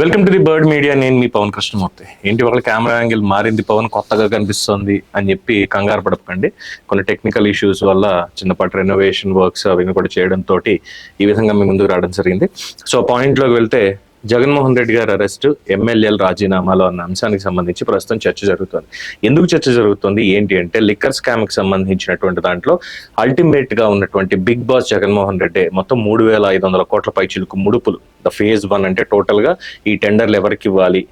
Welcome to the bird media నేను మీ పవన్ కృష్ణమూర్తి. ఏంటి వాళ్ళ కెమెరా యాంగిల్ మారింది పవన్? కొత్తగా కనిపిస్తుంది అని చెప్పి కంగారు పడకండి. కొన్ని టెక్నికల్ ఇష్యూస్ వల్ల చిన్నపాటి రెనోవేషన్ వర్క్స్ అవన్నీ కూడా చేయడం తోటి ఈ విధంగా మీ ముందుకు రావడం జరిగింది. సో పాయింట్లోకి వెళ్తే జగన్మోహన్ రెడ్డి గారి అరెస్ట్ ఎమ్మెల్యేల రాజీనామాలు అన్న అంశానికి సంబంధించి ప్రస్తుతం చర్చ జరుగుతుంది. ఎందుకు చర్చ జరుగుతుంది? ఏంటి అంటే లిక్కర్ స్కామ్కి సంబంధించినటువంటి దాంట్లో అల్టిమేట్గా ఉన్నటువంటి బిగ్ బాస్ జగన్మోహన్ రెడ్డి మొత్తం మూడు వేల ఐదు వందల కోట్ల పైచిలుకు ముడుపులు. ద ఫేజ్ వన్ అంటే టోటల్గా ఈ టెండర్లు ఎవరికి ఇవ్వాలి?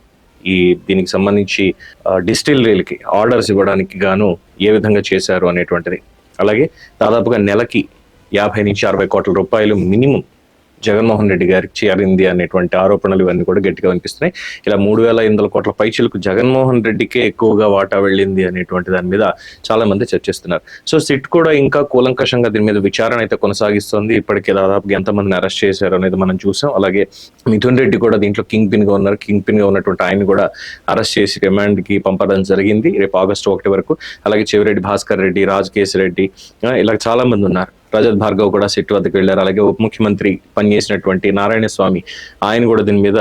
ఈ దీనికి సంబంధించి డిస్టిలరీలకి ఆర్డర్స్ ఇవ్వడానికి గాను ఏ విధంగా చేశారు అనేటువంటిది. అలాగే దాదాపుగా నెలకి యాభై నుంచి అరవై కోట్ల రూపాయలు మినిమం జగన్మోహన్ రెడ్డి గారికి చేరింది అనేటువంటి ఆరోపణలు ఇవన్నీ కూడా గట్టిగా వినిపిస్తున్నాయి. ఇలా మూడు వేల ఐదు వందల కోట్ల పైచీలకు జగన్మోహన్ రెడ్డికే ఎక్కువగా వాటా వెళ్ళింది అనేటువంటి దాని మీద చాలా మంది చర్చిస్తున్నారు. సో సిట్ కూడా ఇంకా కూలంకషంగా దీని మీద విచారణ అయితే కొనసాగిస్తుంది. ఇప్పటికే దాదాపుగా ఎంతమందిని అరెస్ట్ చేశారు అనేది మనం చూసాం. అలాగే మిథున్ రెడ్డి కూడా దీంట్లో కింగ్ పిన్గా ఉన్నారు. కింగ్ పిన్గా ఉన్నటువంటి ఆయన కూడా అరెస్ట్ చేసి రిమాండ్కి పంపడం జరిగింది. రేపు ఆగస్టు ఒకటి వరకు. అలాగే చెవిరెడ్డి భాస్కర్ రెడ్డి రాజకేశ్ రెడ్డి ఇలా చాలా మంది ఉన్నారు. రజత్ భార్గవ్ కూడా సిట్ వద్దకు వెళ్ళారు. అలాగే ఉప ముఖ్యమంత్రి పనిచేసినటువంటి నారాయణ స్వామి ఆయన కూడా దీని మీద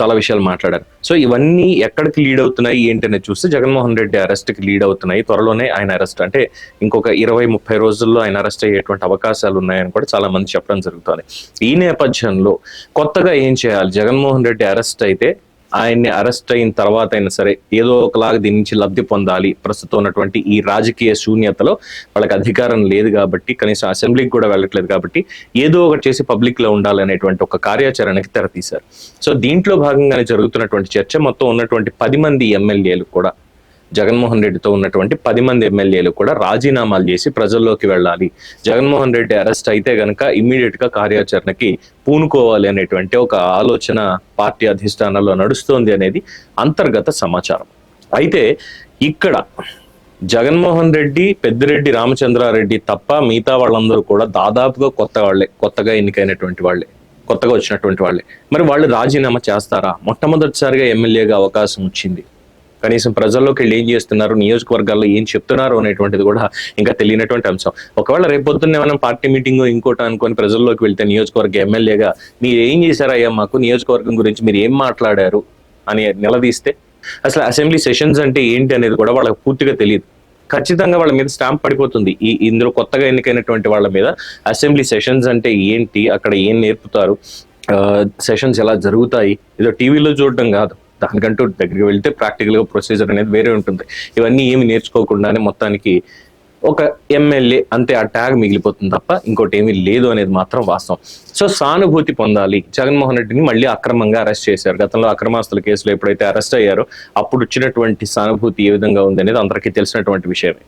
చాలా విషయాలు మాట్లాడారు. సో ఇవన్నీ ఎక్కడికి లీడ్ అవుతున్నాయి? ఏంటనే చూస్తే జగన్మోహన్ రెడ్డి అరెస్ట్కి లీడ్ అవుతున్నాయి. త్వరలోనే ఆయన అరెస్ట్ అంటే ఇంకొక ఇరవై ముప్పై రోజుల్లో ఆయన అరెస్ట్ అయ్యేటువంటి అవకాశాలు ఉన్నాయని కూడా చాలా మంది చెప్పడం జరుగుతుంది. ఈ నేపథ్యంలో కొత్తగా ఏం చేయాలి? జగన్మోహన్ రెడ్డి అరెస్ట్ అయితే ఆయన్ని అరెస్ట్ అయిన తర్వాత అయినా సరే ఏదో ఒకలాగా దీని నుంచి లబ్ధి పొందాలి. ప్రస్తుతం ఉన్నటువంటి ఈ రాజకీయ శూన్యతలో వాళ్ళకి అధికారం లేదు కాబట్టి కనీసం అసెంబ్లీకి కూడా వెళ్ళట్లేదు కాబట్టి ఏదో ఒకటి చేసి పబ్లిక్లో ఉండాలనేటువంటి ఒక కార్యాచరణకి తెరతీశారు. సో దీంట్లో భాగంగానే జరుగుతున్నటువంటి చర్చ మొత్తం ఉన్నటువంటి పది మంది ఎమ్మెల్యేలు కూడా జగన్మోహన్ రెడ్డితో ఉన్నటువంటి పది మంది ఎమ్మెల్యేలు కూడా రాజీనామాలు చేసి ప్రజల్లోకి వెళ్ళాలి. జగన్మోహన్ రెడ్డి అరెస్ట్ అయితే గనక ఇమ్మీడియట్గా కార్యాచరణకి పూనుకోవాలి అనేటువంటి ఒక ఆలోచన పార్టీ అధిష్టానంలో నడుస్తోంది అనేది అంతర్గత సమాచారం. అయితే ఇక్కడ జగన్మోహన్ రెడ్డి పెద్దిరెడ్డి రామచంద్రారెడ్డి తప్ప మిగతా వాళ్ళందరూ కూడా దాదాపుగా కొత్త వాళ్ళే కొత్తగా ఎన్నికైనటువంటి వాళ్ళే కొత్తగా వచ్చినటువంటి వాళ్ళే. మరి వాళ్ళు రాజీనామా చేస్తారా? మొట్టమొదటిసారిగా ఎమ్మెల్యేగా అవకాశం వచ్చింది. కనీసం ప్రజల్లోకి వెళ్ళి ఏం చేస్తున్నారు నియోజకవర్గాల్లో ఏం చెప్తున్నారు అనేటువంటిది కూడా ఇంకా తెలియనటువంటి అంశం. ఒకవేళ రేపొద్దున్న ఏమైనా పార్టీ మీటింగ్ ఇంకోటి అనుకొని ప్రజల్లోకి వెళ్తే నియోజకవర్గ ఎమ్మెల్యేగా మీరు ఏం చేశారయ్యా మాకు నియోజకవర్గం గురించి మీరు ఏం మాట్లాడారు అని నిలదీస్తే అసలు అసెంబ్లీ సెషన్స్ అంటే ఏంటి అనేది కూడా వాళ్ళకి పూర్తిగా తెలియదు. ఖచ్చితంగా వాళ్ళ మీద స్టాంప్ పడిపోతుంది. ఈ ఇందులో కొత్తగా ఎన్నికైనటువంటి వాళ్ళ మీద అసెంబ్లీ సెషన్స్ అంటే ఏంటి అక్కడ ఏం నేర్పుతారు సెషన్స్ ఎలా జరుగుతాయి ఏదో టీవీలో చూడడం కాదు. దానికంటూ దగ్గరికి వెళ్తే ప్రాక్టికల్గా ప్రొసీజర్ అనేది వేరే ఉంటుంది. ఇవన్నీ ఏమి నేర్చుకోకుండానే మొత్తానికి ఒక ఎమ్మెల్యే అంతే ఆ ట్యాగ్ మిగిలిపోతుంది తప్ప ఇంకోటి ఏమీ లేదు అనేది మాత్రం వాస్తవం. సో సానుభూతి పొందాలి. జగన్మోహన్ రెడ్డిని మళ్ళీ అక్రమంగా అరెస్ట్ చేశారు. గతంలో అక్రమాస్తుల కేసులో ఎప్పుడైతే అరెస్ట్ అయ్యారో అప్పుడు వచ్చినటువంటి సానుభూతి ఏ విధంగా ఉంది అనేది అందరికీ తెలిసినటువంటి విషయమే.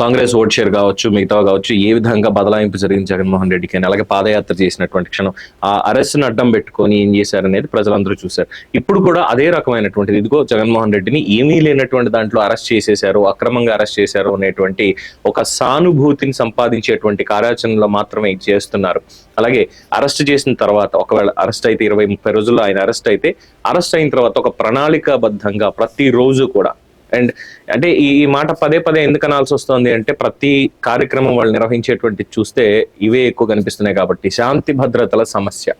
కాంగ్రెస్ ఓట్ షేర్ కావచ్చు మిగతా కావచ్చు ఏ విధంగా బదలాయింపు జరిగింది జగన్మోహన్ రెడ్డికి అని అలాగే పాదయాత్ర చేసినటువంటి క్షణం ఆ అరెస్ట్ను అడ్డం పెట్టుకొని ఏం చేశారనేది ప్రజలందరూ చూశారు. ఇప్పుడు కూడా అదే రకమైనటువంటిది. ఇదిగో జగన్మోహన్ రెడ్డిని ఏమీ లేనటువంటి దాంట్లో అరెస్ట్ చేసేశారు అక్రమంగా అరెస్ట్ చేశారు అనేటువంటి ఒక సానుభూతిని సంపాదించేటువంటి కార్యాచరణలో మాత్రమే చేస్తున్నారు. అలాగే అరెస్ట్ చేసిన తర్వాత ఒకవేళ అరెస్ట్ అయితే ఇరవై ముప్పై రోజుల్లో ఆయన అరెస్ట్ అయితే అరెస్ట్ అయిన తర్వాత ఒక ప్రణాళికాబద్ధంగా ప్రతిరోజు కూడా అండ్ అంటే ఈ మాట పదే పదే ఎందుకు అనాల్సి వస్తుంది అంటే ప్రతి కార్యక్రమం వాళ్ళు నిర్వహించేటువంటి చూస్తే ఇవే ఎక్కువ కనిపిస్తున్నాయి కాబట్టి శాంతి భద్రతల సమస్య.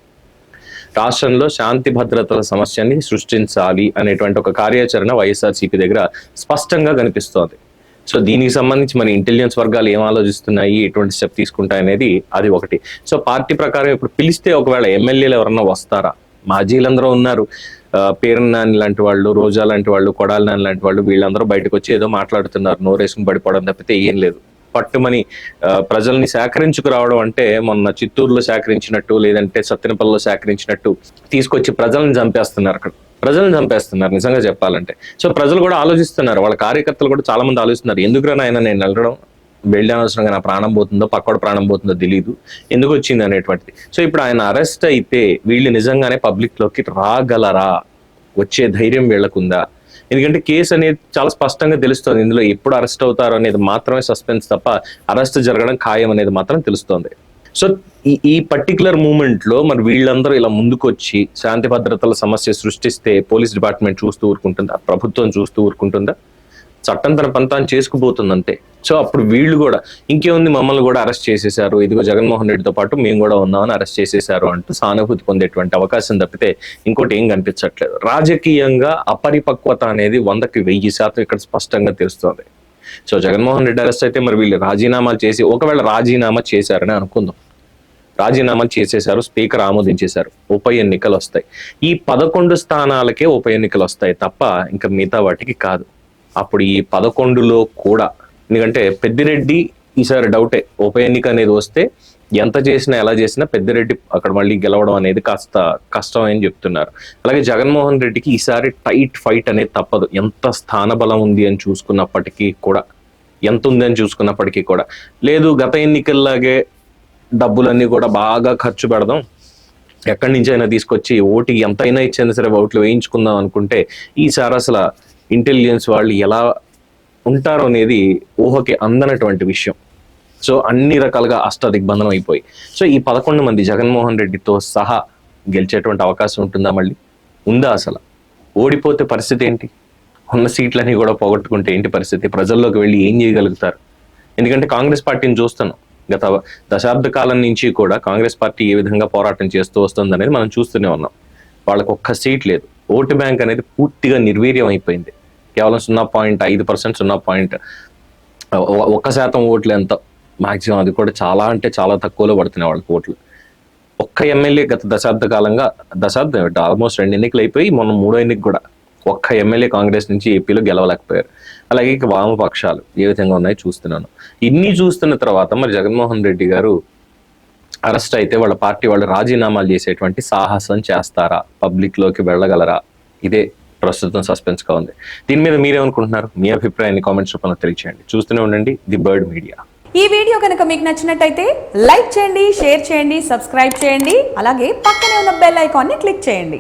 రాష్ట్రంలో శాంతి భద్రతల సమస్యని సృష్టించాలి అనేటువంటి ఒక కార్యాచరణ వైఎస్ఆర్సీపీ దగ్గర స్పష్టంగా కనిపిస్తోంది. సో దీనికి సంబంధించి మన ఇంటెలిజెన్స్ వర్గాలు ఏం ఆలోచిస్తున్నాయి? ఎటువంటి స్టెప్ తీసుకుంటాయి అనేది అది ఒకటి. సో పార్టీ ప్రకారం ఇప్పుడు పిలిస్తే ఒకవేళ ఎమ్మెల్యేలు ఎవరన్నా వస్తారా? మాజీలందరూ ఉన్నారు. పేరన్నాని పేరు లాంటి వాళ్ళు రోజా లాంటి వాళ్ళు కొడాలి నాని లాంటి వాళ్ళు వీళ్ళందరూ బయటకు వచ్చి ఏదో మాట్లాడుతున్నారు. నోరేసుకుని పడిపోవడం తప్పితే ఏం లేదు. పట్టుమని ప్రజల్ని సేకరించుకు రావడం అంటే మొన్న చిత్తూరులో సేకరించినట్టు లేదంటే సత్తెనపల్లిలో సేకరించినట్టు తీసుకొచ్చి ప్రజల్ని చంపేస్తున్నారు అక్కడ. ప్రజల్ని చంపేస్తున్నారు నిజంగా చెప్పాలంటే. సో ప్రజలు కూడా ఆలోచిస్తున్నారు. వాళ్ళ కార్యకర్తలు కూడా చాలా మంది ఆలోచిస్తున్నారు. ఎందుకురా నాయన నేను వెళ్ళడం? వెళ్ళి అనవసరంగా నా ప్రాణం పోతుందో పక్కోడ ప్రాణం పోతుందో తెలియదు ఎందుకు వచ్చింది అనేటువంటిది? సో ఇప్పుడు ఆయన అరెస్ట్ అయితే వీళ్ళు నిజంగానే పబ్లిక్లోకి రాగలరా? వచ్చే ధైర్యం వీళ్ళకుందా? ఎందుకంటే కేసు అనేది చాలా స్పష్టంగా తెలుస్తుంది. ఇందులో ఎప్పుడు అరెస్ట్ అవుతారు అనేది మాత్రమే సస్పెన్స్ తప్ప అరెస్ట్ జరగడం ఖాయం అనేది మాత్రం తెలుస్తోంది. సో ఈ ఈ పర్టికులర్ మూమెంట్లో మరి వీళ్ళందరూ ఇలా ముందుకొచ్చి శాంతి భద్రతల సమస్య సృష్టిస్తే పోలీస్ డిపార్ట్మెంట్ చూస్తూ ఊరుకుంటుందా? ప్రభుత్వం చూస్తూ ఊరుకుంటుందా? చట్టం తన పంతాన్ని చేసుకుపోతుంది అంతే సో అప్పుడు వీళ్ళు కూడా ఇంకేముంది మమ్మల్ని కూడా అరెస్ట్ చేసేశారు. ఇదిగో జగన్మోహన్ రెడ్డితో పాటు మేము కూడా ఉన్నామని అరెస్ట్ చేసేశారు అంటూ సానుభూతి పొందేటువంటి అవకాశం తప్పితే ఇంకోటి ఏం కనిపించట్లేదు. రాజకీయంగా అపరిపక్వత అనేది వందకి వెయ్యి శాతం ఇక్కడ స్పష్టంగా తెలుస్తుంది. సో జగన్మోహన్ రెడ్డి అరెస్ట్ అయితే మరి వీళ్ళు రాజీనామాలు చేసి ఒకవేళ రాజీనామా చేశారని అనుకుందాం. రాజీనామాలు చేసేశారు స్పీకర్ ఆమోదించేశారు. ఉప ఎన్నికలు వస్తాయి ఈ పదకొండు స్థానాలకే ఉప ఎన్నికలు వస్తాయి తప్ప ఇంకా మిగతా వాటికి కాదు. అప్పుడు ఈ పదకొండులో కూడా. ఎందుకంటే పెద్దిరెడ్డి ఈసారి డౌటే. ఉప ఎన్నిక అనేది వస్తే ఎంత చేసినా ఎలా చేసినా పెద్దిరెడ్డి అక్కడ మళ్ళీ గెలవడం అనేది కాస్త కష్టం అని చెప్తున్నారు. అలాగే జగన్మోహన్ రెడ్డికి ఈసారి టైట్ ఫైట్ అనేది తప్పదు. ఎంత స్థానబలం ఉంది అని చూసుకున్నప్పటికీ కూడా ఎంత ఉంది అని చూసుకున్నప్పటికీ కూడా. లేదు గత ఎన్నికల్లాగే డబ్బులన్నీ కూడా బాగా ఖర్చు పెడదాం. ఎక్కడి నుంచి అయినా తీసుకొచ్చి ఓటు ఎంతైనా ఇచ్చినా సరే ఓట్లు వేయించుకుందాం అనుకుంటే ఈసారి అసలు ఇంటెలిజెన్స్ వాళ్ళు ఎలా ఉంటారు అనేది ఊహకి అందనటువంటి విషయం. సో అన్ని రకాలుగా అష్ట దిగ్బంధనం అయిపోయి. సో ఈ పదకొండు మంది జగన్మోహన్ రెడ్డితో సహా గెలిచేటువంటి అవకాశం ఉంటుందా మళ్ళీ? ఉందా అసలు? ఓడిపోతే పరిస్థితి ఏంటి? ఉన్న సీట్లన్నీ కూడా పోగొట్టుకుంటే ఏంటి పరిస్థితి? ప్రజల్లోకి వెళ్ళి ఏం చేయగలుగుతారు? ఎందుకంటే కాంగ్రెస్ పార్టీని చూస్తాను గత దశాబ్ద కాలం నుంచి కూడా కాంగ్రెస్ పార్టీ ఏ విధంగా పోరాటం చేస్తూ వస్తుంది అనేది మనం చూస్తూనే ఉన్నాం. వాళ్ళకు ఒక్క సీట్ లేదు. ఓటు బ్యాంక్ అనేది పూర్తిగా నిర్వీర్యం అయిపోయింది. కేవలం సున్నా పాయింట్ ఐదు పర్సెంట్ సున్నా పాయింట్ ఒక్క శాతం ఓట్లు ఎంత? మాక్సిమం అది కూడా చాలా అంటే చాలా తక్కువలో పడుతున్నాయి వాళ్ళకి ఓట్లు. ఒక్క ఎమ్మెల్యే గత దశాబ్ద కాలంగా దశాబ్దం ఆల్మోస్ట్ రెండు ఎన్నికలు అయిపోయి మొన్న మూడో ఎన్నిక కూడా ఒక్క ఎమ్మెల్యే కాంగ్రెస్ నుంచి ఏపీలో గెలవలేకపోయారు. అలాగే వామపక్షాలు ఏ విధంగా ఉన్నాయో చూస్తున్నాను. ఇన్ని చూస్తున్న తర్వాత మరి జగన్మోహన్ రెడ్డి గారు అరెస్ట్ అయితే వాళ్ళ పార్టీ వాళ్ళు రాజీనామాలు చేసేటువంటి సాహసం చేస్తారా? పబ్లిక్లోకి వెళ్ళగలరా? ఇదే ప్రస్తుతం సస్పెన్స్గా ఉంది. దీని మీద మీరేమనుకుంటున్నారు? మీ అభిప్రాయాన్ని కామెంట్స్ రూపంలో తెలియచేయండి. చూస్తూనే ఉండండి. ది బర్డ్ మీడియా ఈ వీడియో కనుక మీకు నచ్చినట్టయితే లైక్ చేయండి షేర్ చేయండి సబ్స్క్రైబ్ చేయండి. అలాగే పక్కనే ఉన్న బెల్ ఐకాన్ని క్లిక్ చేయండి.